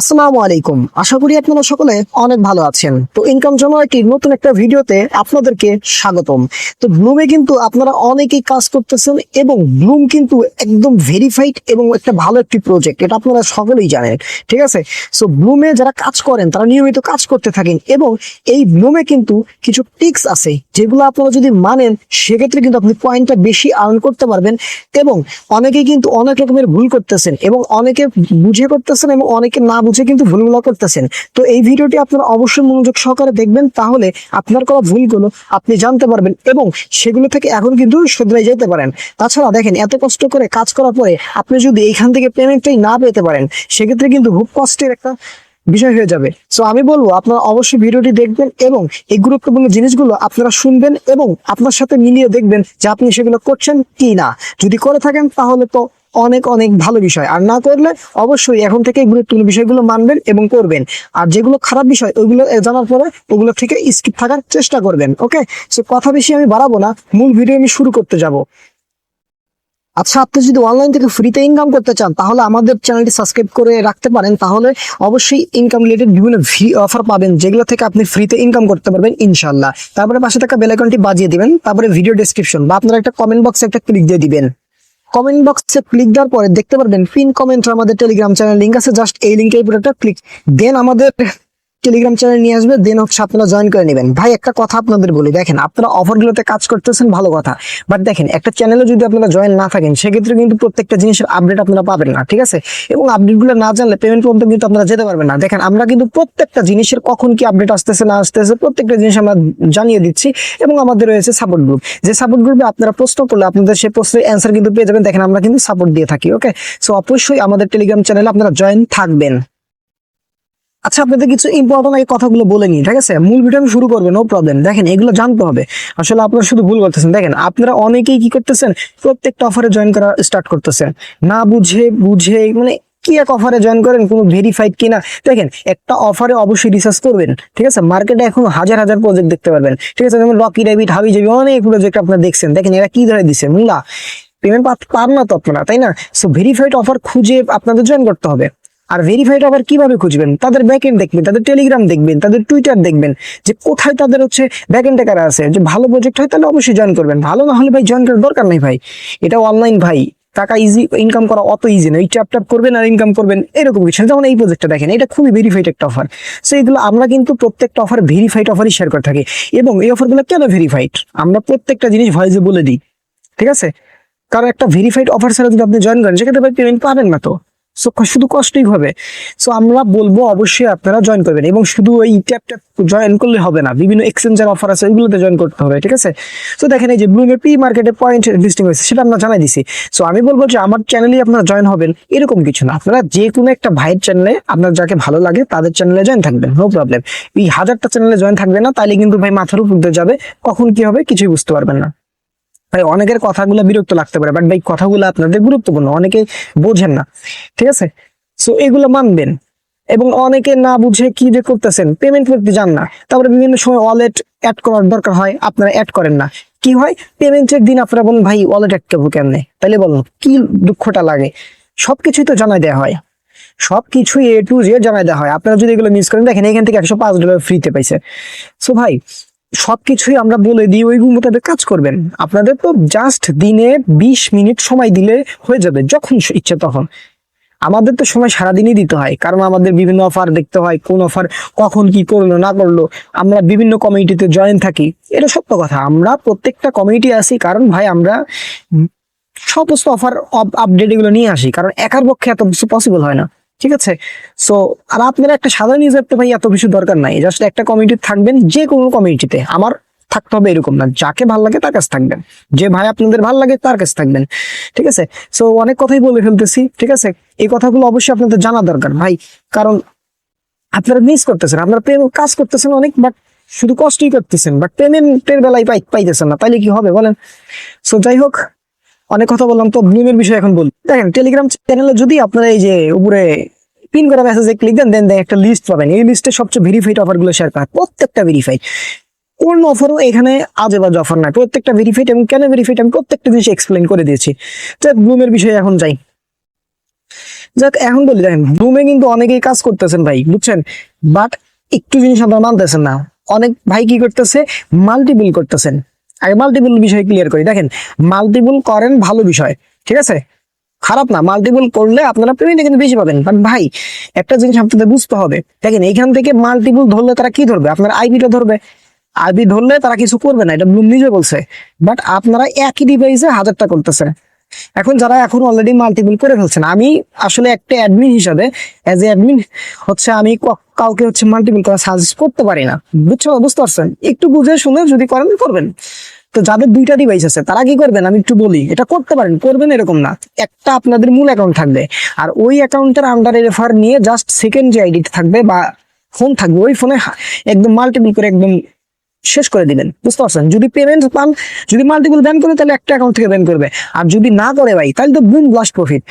আসসালামু আলাইকুম। আশা করি আপনারা সকলে অনেক ভালো আছেন। তো ইনকাম জেনারেটির নতুন একটা ভিডিওতে আপনাদেরকে স্বাগতম। তো ব্লুমে কিন্তু আপনারা অনেকেই কাজ করতেছেন এবং ব্লুম কিন্তু একদম ভেরিফাইড এবং একটা ভালো একটি প্রজেক্ট এটা আপনারা সকলেই জানেন, ঠিক আছে? সো ব্লুমে যারা কাজ করেন, তারা নিয়মিত কাজ করতে থাকেন এবং এই ব্লুমে কিন্তু কিছু টিক্স আছে, যেগুলো আপনারা যদি মানেন, সেক্ষেত্রে কিন্তু আপনি পয়েন্টটা বেশি আর্ন করতে পারবেন এবং অনেকেই কিন্তু অনেক রকমের ভুল করতেছেন এবং অনেকে বুঝে করতেছেন এবং অনেকে না বুঝে কিন্তু ভুলগুলো করতেছেন। তো এই ভিডিওটি আপনারা অবশ্যই মনোযোগ সহকারে দেখবেন, তাহলে আপনার করা ভুলগুলো আপনি জানতে পারবেন এবং সেগুলো থেকে এখন কিন্তু শুধরে যেতে পারেন। তাছাড়া দেখেন, এত কষ্ট করে কাজ করার পরে আপনি যদি এইখান থেকে পেমেন্টটাই না পেতে পারেন, সেক্ষেত্রে কিন্তু খুব কষ্টের একটা বিষয় হয়ে যাবে। সো আমি বলব, আপনারা অবশ্যই ভিডিওটি দেখবেন এবং এই গুরুত্বপূর্ণ জিনিসগুলো আপনারা শুনবেন এবং আপনার সাথে মিলিয়ে দেখবেন যে আপনি সেগুলো করছেন কি না যদি করে থাকেন, তাহলে তো অনেক অনেক ভালো বিষয়। আর না করলে অবশ্যই এখন থেকে গুরুত্বপূর্ণ বিষয়গুলো মানবেন এবং করবেন। আর যেগুলো খারাপ বিষয়, ওইগুলো জানার পরে ওগুলো থেকে স্কিপ থাকার চেষ্টা করবেন ওকে সো কথা বেশি আমি বাড়াবো না, মূল ভিডিও আমি শুরু করতে যাব। আচ্ছা আপনি যদি অনলাইন থেকে ফ্রিতে ইনকাম করতে চান, তাহলে আমাদের চ্যানেলটি সাবস্ক্রাইব করে রাখতে পারেন। তাহলে অবশ্যই ইনকাম রিলেটেড বিভিন্ন ফ্রি অফার পাবেন, যেগুলো থেকে আপনি ফ্রিতে ইনকাম করতে পারবেন ইনশাল্লাহ তারপরে পাশে থাকা বেল আইকনটি বাজিয়ে দিবেন, তারপরে ভিডিও ডেসক্রিপশন বা আপনারা একটা কমেন্ট বক্সে একটা ক্লিক দিয়ে দিবেন। কমেন্ট বক্সে ক্লিক দেওয়ার পরে দেখতে পারবেন পিন কমেন্ট আমাদের টেলিগ্রাম চ্যানেল লিঙ্ক আছে জাস্ট এই লিঙ্কের উপর একটা ক্লিক দেন আমাদের টেলিগ্রাম চ্যানেল নিয়ে আসবে দেন হচ্ছে আপনারা জয়েন করে নেবেন। ভাই, একটা কথা আপনাদের বলি, দেখেন, আপনারা অফারগুলোতে কাজ করতেছেন, ভালো কথা। বাট দেখেন, একটা চ্যানেলে যদি আপনারা জয়েন না থাকেন, সেক্ষেত্রে কিন্তু প্রত্যেকটা জিনিসের আপডেট আপনারা পাবেন না, ঠিক আছে? এবং আপডেটগুলো না জানলে পেমেন্ট পর্যন্ত কিন্তু আপনারা যেতে পারবেন না। দেখেন, আমরা কিন্তু প্রত্যেকটা জিনিসের কখন কি আপডেট আসতেছে, না আসতেছে, প্রত্যেকটা জিনিস আমরা জানিয়ে দিচ্ছি এবং আমাদের রয়েছে সাপোর্ট গ্রুপ যে সাপোর্ট গ্রুপে আপনারা প্রশ্ন করলে আপনাদের সেই প্রশ্নের অ্যান্সার কিন্তু পেয়ে যাবেন। দেখেন, আমরা কিন্তু সাপোর্ট দিয়ে থাকি ওকে সো অবশ্যই আমাদের টেলিগ্রাম চ্যানেলে আপনারা জয়েন থাকবেন। আচ্ছা আপনাদের কিছু ইম্পর্টেন্ট এই কথাগুলো বলে নিই, ঠিক আছে? মূল ভিডিও আমি শুরু করব নো প্রবলেম দেখেন, এগুলো জানতে হবে। আসলে আপনারা শুধু ভুল করতেছেন। দেখেন, আপনারা অনেকেই কি করতেছেন? প্রত্যেকটা অফারে জয়েন করা স্টার্ট করতেছেন। না বুঝে বুঝে মানে কি এক অফারে জয়েন করেন, কোনো ভেরিফাইড কিনা? দেখেন, একটা অফারে অবশ্যই রিসার্চ করবেন, ঠিক আছে? মার্কেটে এখন হাজার হাজার প্রজেক্ট দেখতে পারবেন, ঠিক আছে? যেমন রকি রেবিট হাবি জাবি অনেক প্রজেক্ট আপনারা দেখছেন। দেখেন, এরা কি ধরে দিচ্ছে মুলা পেমেন্ট পান না তো আপনারা, তাই না? সো ভেরিফাইড অফার খুঁজে আপনাদের জয়েন করতে হবে। আর ভেরিফাইড আবার কীভাবে খুঁজবেন? তাদের ব্যাকএন্ড দেখবেন, তাদের টেলিগ্রাম দেখবেন, তাদের টুইটার দেখবেন যে কোথায় তাদের হচ্ছে ব্যাকএন্ড কারা আছে? যে ভালো প্রজেক্ট হয় তাহলে অবশ্যই জয়েন করবেন। ভালো না হলে ভাই জয়েন করার দরকার নেই ভাই। এটা অনলাইন ভাই। টাকা ইজি ইনকাম করা অত ইজি না। এই ট্যাপ ট্যাপ করবেন আর ইনকাম করবেন এরকম কিছু। যেমন এই প্রজেক্টটা দেখেন, এটা খুবই ভেরিফাইড একটা অফার সো এগুলো আমরা কিন্তু প্রত্যেকটা অফার ভেরিফাইড অফারই শেয়ার করে থাকি। এবং এই অফারগুলো কেন ভেরিফাইড আমরা প্রত্যেকটা জিনিস ভয়েসে বলে দিই। ঠিক আছে? কারণ একটা ভেরিফাইড অফার ছাড়া যদি আপনি জয়েন করেন, সেক্ষেত্রে পেমেন্ট পাবেন না তো। সো শুধু কষ্টই হবে। সো আমরা বলব অবশ্যই আপনারা জয়েন করবেন এবং শুধু ওই ট্যাপ ট্যাপ জয়েন করলে হবে না। বিভিন্ন এক্সচেঞ্জের অফার আছে, ওইগুলোতে জয়েন করতে হবে, ঠিক আছে? সো দেখেন এই যে ব্লুমের পি মার্কেটে পয়েন্ট লিস্টিং হয়েছে, সেটা আমরা জানাই দিছি। সো আমি বলব যে আমার চ্যানেলে আপনারা জয়েন হবেন, এরকম কিছু না। আপনারা যে কোনো একটা ভাইয়ের চ্যানেলে আপনার যাকে ভালো লাগে, তাদের চ্যানেলে জয়েন থাকবেন নো প্রবলেম এই হাজারটা চ্যানেলে জয়েন থাকবে না, তাইলে কিন্তু ভাই মাথার উপর যাবে, কখন কি হবে কিছুই বুঝতে পারবেন না। ভাই, অনেকের কথাগুলো বিরক্ত লাগতে পারে বাট ভাই, কথাগুলো আপনাদের গুরুত্বপূর্ণ অনেকে বোঝেন না, ঠিক আছে? সো এগুলো মানবেন, এবং অনেকে না বুঝে কি যে করতেছেন পেমেন্ট করতে যান না, তারপরে বিভিন্ন সময় ওয়ালেট অ্যাড করার দরকার হয়, আপনারা অ্যাড করেন না। কি হয়? পেমেন্টের দিন আপনারা বলেন, ভাই ওয়ালেট অ্যাড করব কেমনে? তাহলে বলুন, কি দুঃখটা লাগে? সবকিছুই তো জানাই দেওয়া হয়, সবকিছুই এ টু জে জানাই দেওয়া হয়। আপনারা যদি এগুলো মিস করেন, দেখেন এখান থেকে একশো পাঁচ ডলার ফ্রিতে পাইছে। সো ভাই সবকিছুই আমরা বলে দিই, ওই মোতাবেক কাজ করবেন। আপনাদের তো জাস্ট দিনে বিশ মিনিট সময় দিলে হয়ে যাবে, যখন ইচ্ছে তখন। আমাদের তো সময় সারাদিনই দিতে হয়, কারণ আমাদের বিভিন্ন অফার দেখতে হয়, কোন অফার কখন কি করল, না করল। আমরা বিভিন্ন কমিউনিটিতে জয়েন থাকি, এটা সত্য কথা। আমরা প্রত্যেকটা কমিউনিটি আসি, কারণ ভাই আমরা সমস্ত অফার আপডেট এগুলো নিয়ে আসি, কারণ একার পক্ষে এত কিছু পসিবল হয় না। ঠিক আছে? সো আর আপনারা একটা সাধারণ ইউজার তো ভাই এত কিছু দরকার নাই। জাস্ট একটা কমিউনিটি থাকবেন, যে কোনো কমিউনিটিতে আমার থাকতে হবে এরকম না। যাকে ভালো লাগে তার কাছে থাকবেন। যে ভাই আপনাদের ভালো লাগে তার কাছে থাকবেন। ঠিক আছে? সো অনেক কথাই বলে ফেলতেছি, ঠিক আছে? এই কথাগুলো অবশ্যই আপনাদের জানা দরকার ভাই। কারণ আপনারা মিস করতেছেন, আপনারা প্রেম কাজ করতেছেন অনেক বাট শুধু কষ্টই করতেছেন। বাট পেমেন্টের বেলায় পাই, পাইতেছেন না। তাইলে কি হবে বলেন? সো যাই হোক অনেক কথা বললাম, তো ব্লুমের বিষয়ে এখন বলি। দেখেন টেলিগ্রাম চ্যানেলে যদি আপনারা এই যে উপরে পিন করা মেসেজে ক্লিক দেন দেন দেন একটা লিস্ট পাবেন। এই লিস্টে সবচেয়ে ভেরিফাইড অফারগুলো শেয়ার করা, প্রত্যেকটা ভেরিফাইড কোন অফারও এখানে আজে বাজে অফার নাই, প্রত্যেকটা ভেরিফাইড এবং কেন ভেরিফাইড আমি প্রত্যেকটা জিনিস এক্সপ্লেন করে দিয়েছি। তো ব্লুমের বিষয়ে এখন যাই। যাক, এখন বলি, দেখেন ব্লুমে কিন্তু অনেকেই কাজ করতেছেন ভাই, বুঝছেন? বাট একটু জিনিস আপনারা মানতেছেন না। অনেক ভাই কি করতেছে? মাল্টিপল করতেছেন। আগে মাল্টিপুল বিষয় ক্লিয়ার করি। দেখেন মাল্টিপুল করেন ভালো বিষয়, ঠিক আছে? খারাপ না মাল্টিপুল করলে আপনারা পেমেন্ট এখানে বেশি পাবেন। বাট ভাই, একটা জিনিস আপনাদের বুঝতে হবে। দেখেন, এখান থেকে মাল্টিপুল ধরলে তারা কি ধরবে? আপনার আইপিটা ধরবে। আইপি ধরলে তারা কিছু করবে না, এটা ব্লুম নিজে বলছে। বাট আপনারা একই ডিভাইসে হাজারটা করতেছেন এখন যারা এখন অলরেডি মাল্টিপল করে ফেলছেন, আমি আসলে একটা অ্যাডমিন হিসাবে অ্যাজ এ অ্যাডমিন হচ্ছে আমি কাউকে হচ্ছে মাল্টিপল করা সাজেস্ট করতে পারি না। বুঝছ? বুঝতে পারছেন? একটু বুঝে শুনে যদি করেন, করবেন। তো যাদের দুইটা ডিভাইস আছে, তারা কি করবেন? আমি একটু বলি, এটা করতে পারেন, করবেন এরকম না। একটা আপনাদের মূল অ্যাকাউন্ট থাকবে, আর ওই অ্যাকাউন্টের আন্ডারে রেফার নিয়ে জাস্ট সেকেন্ড যে আইডি থাকবে বা ফোন থাকবে, ওই ফোনে একদম মাল্টিপল করে একদম শেষ করে দিবেন, বুঝতে পারছেন? যদি পেমেন্ট পান, যদি মাল্টিপল ব্যান করে, তাহলে একটা অ্যাকাউন্ট থেকে ব্যান করবে। আর যদি না করে ভাই, তাহলে তো বুম ব্লাস্ট প্রফিট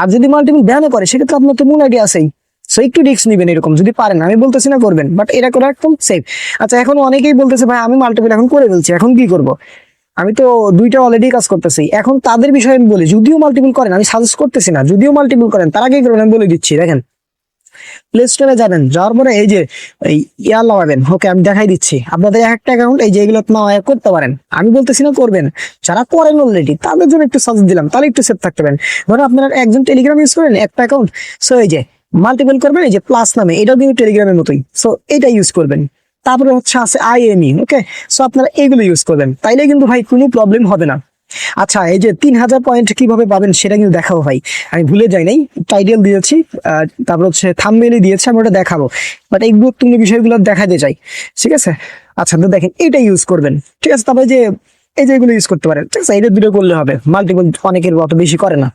আর যদি মাল্টিপল ব্যানও করে, সেক্ষেত্রে আপনার তো মূল আইডি আছেই। সো একটু রিস্ক নিবেন এরকম, যদি পারেন। আমি বলতেছি না করবেন বাট এটা করে একদম সেফ আচ্ছা এখন অনেকেই বলতেছে, ভাই, আমি মাল্টিপল এখন করে ফেলছি, এখন কি করব? আমি তো দুইটা অলরেডি কাজ করতেছি। এখন তাদের বিষয়ে আমি বলি, যদিও মাল্টিপল করেন, আমি সাজেস্ট করতেছি না, যদিও মাল্টিপল করেন, তারা কি করবেন আমি বলে দিচ্ছি, দেখেন। প্লে স্টোরে যাবেন, যাওয়ার পরে এই যে ইয়ার লাগাবেন, ওকে আমি দেখাই দিচ্ছি। আপনাদের এক একটা অ্যাকাউন্ট এই যে এগুলো আপনারা করতে পারেন। আমি বলতেছি না করবেন, যারা করেন অলরেডি তাদের জন্য একটু সাজেস্ট দিলাম, তাহলে একটু সেফ থাকতে পারেন। ধরুন আপনারা একজন টেলিগ্রাম ইউজ করেন, একটা অ্যাকাউন্ট সো এই যে মাল্টিপল করবেন, এই যে প্লাস নামে, এটাও কিন্তু টেলিগ্রামের মতোই সো এটা ইউজ করবেন। তারপরে হচ্ছে আছে আইএমই ওকে সো আপনারা এগুলো ইউজ করবেন, তাইলে কিন্তু ভাই কোনো প্রবলেম হবে না। আচ্ছা এই যে তিন হাজার পয়েন্ট কীভাবে পাবেন সেটা কিন্তু দেখাবো ভাই। আমি ভুলে যাই নাই টাইটেল দিয়েছি তারপর হচ্ছে থামমেলি দিয়েছি আমি ওটা দেখাবো। বাট এই গুরুত্বপূর্ণ বিষয়গুলো দেখাতে চাই, ঠিক আছে? আচ্ছা তো দেখেন, এটা ইউজ করবেন, ঠিক আছে? তারপরে যে, এই যে এগুলো ইউজ করতে পারেন, ঠিক আছে? এটা দুটো করলে হবে মাল্টিপল অনেকের অত বেশি করে না।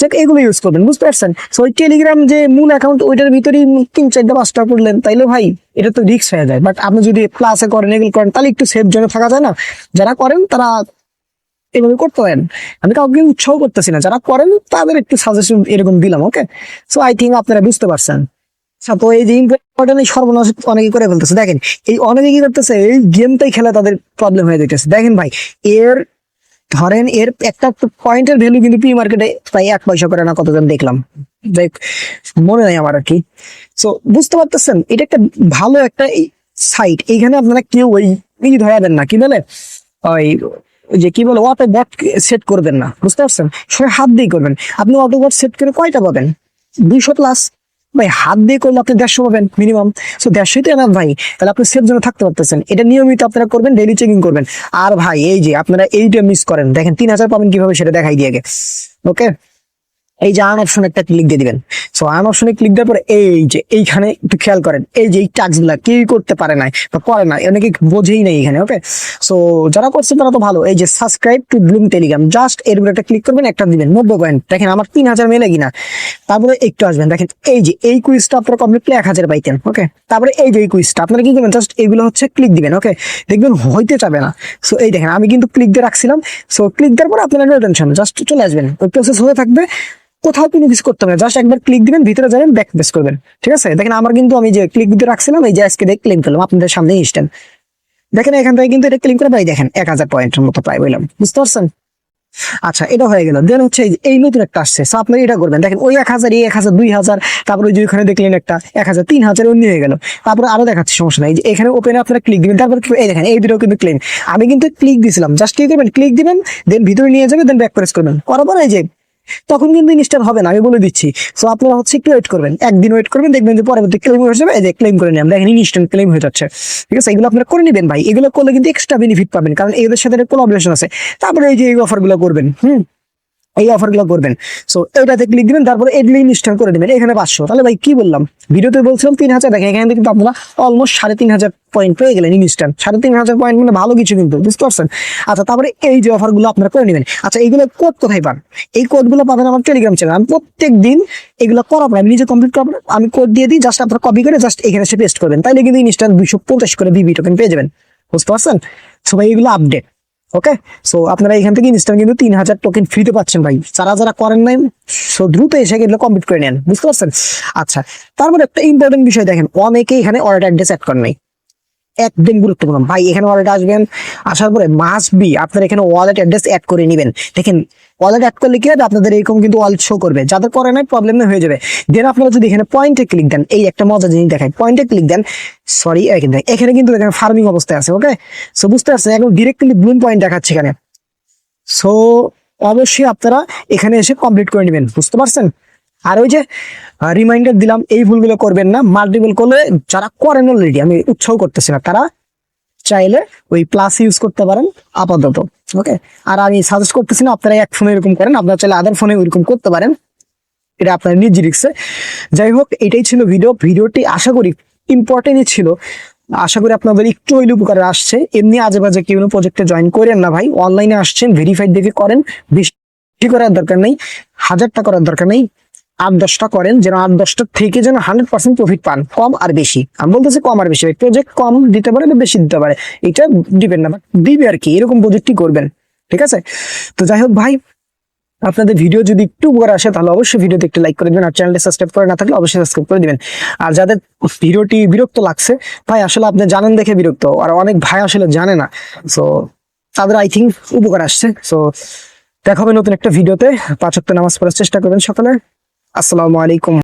যাক, এগুলো ইউজ করবেন, বুঝতে পারছেন? সো ওই টেলিগ্রাম যে মূল অ্যাকাউন্ট ওইটার ভিতরেই তিন চারটা পাঁচটা করলেন, তাইলে ভাই, এটা তো রিস্ক হয়ে যায়। বাট আপনি যদি প্লাসে করেন, এগুলো করেন, তাহলে একটু সেফ জোনে থাকা যায় না? যারা করেন, তারা এভাবে করতে পারেন। আমি কাউকে উৎসাহ করতেছি না। যারা করেন, তাদের একটু সাজেশন এরকম দিলাম ওকে সো আই থিঙ্ক আপনারা বুঝতে পারছেন। তো এই যে ইম্পর্টেন্ট সর্বনাশ অনেকে করে ফেলতেছে। দেখেন, এই অনেকে কি করতেছে? এই গেমটাই খেলা তাদের প্রবলেম হয়ে যেতেছে দেখেন ভাই, এর ধরেন এর একটা পয়েন্টের ভ্যালু কিন্তু পি মার্কেটে প্রায় এক পয়সা করে না কতজন দেখলাম। দেখ, মনে নাই আমার আর কি। সো বুঝতে পারতেছেন? এটা একটা ভালো একটা সাইট এইখানে আপনারা কেউ ওই ধরাবেন না। কি বলে? ওই যে কি বলে অটো বট সেট করবেন না, বুঝতে পারছেন? সে হাত দিয়ে করবেন। আপনি অটো বট সেট করে কয়টা পাবেন? দুইশো প্লাস ভাই, হাত দিয়ে করলে আপনি দেড়শো পাবেন মিনিমাম সো দেড়শোই তো এনাফ ভাই। তাহলে আপনি সেফ জন্য থাকতে পারতেছেন। এটা নিয়মিত আপনারা করবেন ডেইলি চেকিং করবেন। আর ভাই, এই যে আপনারা এইটা মিস করেন, দেখেন তিন হাজার পাবেন কীভাবে সেটা দেখাই দিয়ে গে ওকে এই যে আর্ন অপশন একটা ক্লিক দিয়ে দিবেন। সো আর্ন অপশনে ক্লিক দেওয়ার পরে এই যে এইখানে একটু খেয়াল করেন, এই যে এই টাস্কগুলা কেউই করতে পারে না বা করে না অনেকে বোঝেই নাই এখানে ওকে সো যারা করছে তারা তো ভালো, এই যে subscribe to Bloom Telegram just এর উপরে একটা ক্লিক করবেন, একটা দিবেন, নব্বই পয়েন্ট দেখেন, আমার তিন হাজার মেলে কিনা। তারপরে একটু আসবেন, দেখেন, এই যে এই কুইজটা আপনারা কমপ্লিটলি এক হাজার পাইতেন ওকে তারপরে এই যে এই কুইজটা আপনারা কি করবেন জাস্ট এগুলো হচ্ছে ক্লিক দিবেন ওকে দেখবেন হইতে যাবে না। সো এই দেখেন, আমি কিন্তু ক্লিক দিয়ে রাখছিলাম। সো ক্লিক দেওয়ার পরে আপনারা টেনশন জাস্ট চলে আসবেন। ওই প্রসেস হতে থাকবে। কোথাও কিন্তু কিছু করতে হবে জাস্ট একবার ক্লিক দিবেন, ভিতরে যাবেন ব্যাক প্রেস করবেন। ঠিক আছে? দেখেন, আমার কিন্তু আমি যে ক্লিক দিতে রাখছিলাম, এই যে আজকে দেখ ক্লেম করলাম আপনাদের সামনে ইনস্ট্যান্ট দেখেন, এখান থেকে কিন্তু এটা ক্লিক করে ভাই দেখেন, এক হাজার পয়েন্টের মতো প্রায় বললাম। বুঝতে পারছেন? আচ্ছা এটা হয়ে গেল। দেন হচ্ছে এই নতুন একটা আসছে। সো আপনারা এটা করবেন। দেখেন, ওই এক হাজার, এই এক হাজার, দুই হাজার, তারপরে ওই যে ওখানে দেখলেন একটা, এক হাজার, তিন হাজার অন্য হয়ে গেল। তারপরে আরও দেখাচ্ছে, সমস্যা নাই। এখানে ওপেনে আপনারা ক্লিক দিবেন। তারপর এই দেখেন, এই দুটো কিন্তু ক্লেম আমি কিন্তু ক্লিক দিছিলাম। জাস্ট কি করবেন ক্লিক দিবেন দেন ভিতরে নিয়ে যাবেন দেন ব্যাক প্রেস করবেন। করার এই যে তখন কিন্তু ইনস্টল হবে না, আমি বলে দিচ্ছি। সো আপনারা হচ্ছে একটু ওয়েট করবেন, একদিন ওয়েট করবেন, দেখবেন যে পরবর্তী ক্লেম হয়ে যাবে, এই যে ক্লেম করে নিলাম। দেখেন ইনস্ট্যান্ট ক্লেম হয়ে যাচ্ছে। ঠিক আছে, এগুলো আপনারা করে নেবেন ভাই। এগুলো করলে কিন্তু এক্সট্রা বেনিফিট পাবেন, কারণ এদের সাথে কোলাবরেশন আছে। তারপরে এই যে এই অফারগুলো করবেন, হুম? এই অফারগুলো করবেন। সো এটাতে ক্লিক দিবেন, তারপরে এডলি ইনস্টল করে দিবেন। এখানে পাঁচশো। তাহলে ভাই, কি বললাম? ভিডিওতে বলছিলাম তিন হাজার। দেখেন, এখানে কিন্তু আপনারা অলমোস্ট সাড়ে তিন হাজার পয়েন্ট পেয়ে গেলেন ইনস্ট্যান্ট সাড়ে তিন হাজার পয়েন্ট মানে ভালো কিছু কিন্তু, বুঝতে পারছেন? আচ্ছা তারপরে এই যে অফারগুলো আপনারা করে নেবেন। আচ্ছা এইগুলো কোড কোথায় পান? এই কোডগুলো পাবেন আমার টেলিগ্রাম চ্যানেল আমি প্রত্যেক দিন এগুলো করাবো আমি নিজে কমপ্লিট করব আমি কোড দিয়ে দিই জাস্ট আপনারা কপি করে জাস্ট এখানে এসে পেস্ট করবেন। তাইলে কিন্তু ইনস্ট্যান্ট দুইশো পঞ্চাশ করে বিবি টোকেন পেয়ে যাবেন। বুঝতে পারছেন? সবাই এগুলো আপডেট ওকে সো আপনারা এখান থেকে ইনস্ট্যান্ট কিন্তু তিন হাজার টোকেন ফ্রিতে পাচ্ছেন ভাই। যারা যারা করেন নাই, সো দ্রুত এসে গেলে কমপ্লিট করে নেন। বুঝতে পারছেন? আচ্ছা তারপর একটা ইম্পর্টেন্ট বিষয় দেখেন অনেকে এখানে অর্ডার অ্যাড্রেস অ্যাড করেন নাই। একদম গুরুত্বপূর্ণ। ভাই, এখানে ওয়ালেট আসবেন, আসার পরে মাস্ট বি আপনার এখানে ওয়ালেট অ্যাড্রেস অ্যাড করে নেবেন। দেখেন ওয়ালেট অ্যাড করলে কি হবে? আপনাদের এরকম কিন্তু ওয়ালেট শো করবে। যাদের করে নাই প্রবলেম হয়ে যাবে। দেন আপনারা যদি এখানে পয়েন্টে ক্লিক দেন, এই একটা মজা জিনিস দেখায় পয়েন্টে ক্লিক দেন সরি এখানে কিন্তু এখানে ফার্মিং অবস্থায় আছে ওকে সো বুঝতে পারছেন এখন ডিরেক্টলি ব্লুম পয়েন্ট দেখাচ্ছে এখানে। সো অবশ্যই আপনারা এখানে এসে কমপ্লিট করে নেবেন, বুঝতে পারছেন? আর ওই যে রিমাইন্ডার দিলাম, এই ভুলগুলো করবেন না। মাল্টিপল করলে যারা করেন অলরেডি আমি উৎসাহ করতেছি না, তারা চাইলে ওই প্লাস ইউজ করতে পারেন আপাতত ওকে আর আমি সাজেস্ট করতেছি না, আপনারা এক ফোনে এরকম করেন, আপনারা চাইলে আদার ফোনে ওইরকম করতে পারেন। এটা আপনার নিজ রিক্সে যাই হোক, এটাই ছিল ভিডিও ভিডিওটি আশা করি ইম্পর্টেন্টই ছিল। আশা করি আপনাদের একটু হইলে উপকারে আসছে। এমনি আজে বাজে কেউ প্রজেক্টে জয়েন করেন না ভাই। অনলাইনে আসছেন ভেরিফাইড দেখে করেন। বেশি করার দরকার নেই। হাজারটা করার দরকার নেই। আট দশটা করেন, যেন আট দশটা থেকে যেন হান্ড্রেড পার্সেন্ট প্রফিট পান, কম আর বেশি। আমি বলতেছি কম আর বেশি প্রজেক্ট কম দিতে পারে বা বেশি দিতে পারে, এটা ডিপেন্ড না দিবে আর কি, এরকম প্রজেক্টই করবেন, ঠিক আছে? তো যাই হোক ভাই, আপনাদের ভিডিও যদি একটু উপকার আসে, তাহলে অবশ্যই ভিডিওতে একটু লাইক করে দিবেন, আর চ্যানেলটি সাবস্ক্রাইব করে না থাকলে অবশ্যই সাবস্ক্রাইব করে দিবেন। আর যাদের ভিডিওটি বিরক্ত লাগছে, ভাই, আসলে আপনি জানেন দেখে বিরক্ত, আর অনেক ভাই আসলে জানে না সো তাদের আই থিঙ্ক উপকার আসছে সো দেখা হবে নতুন একটা ভিডিওতে পাঁচ ওয়াক্ত নামাজ পড়ার চেষ্টা করবেন সকালে। আসসালামু আলাইকুম।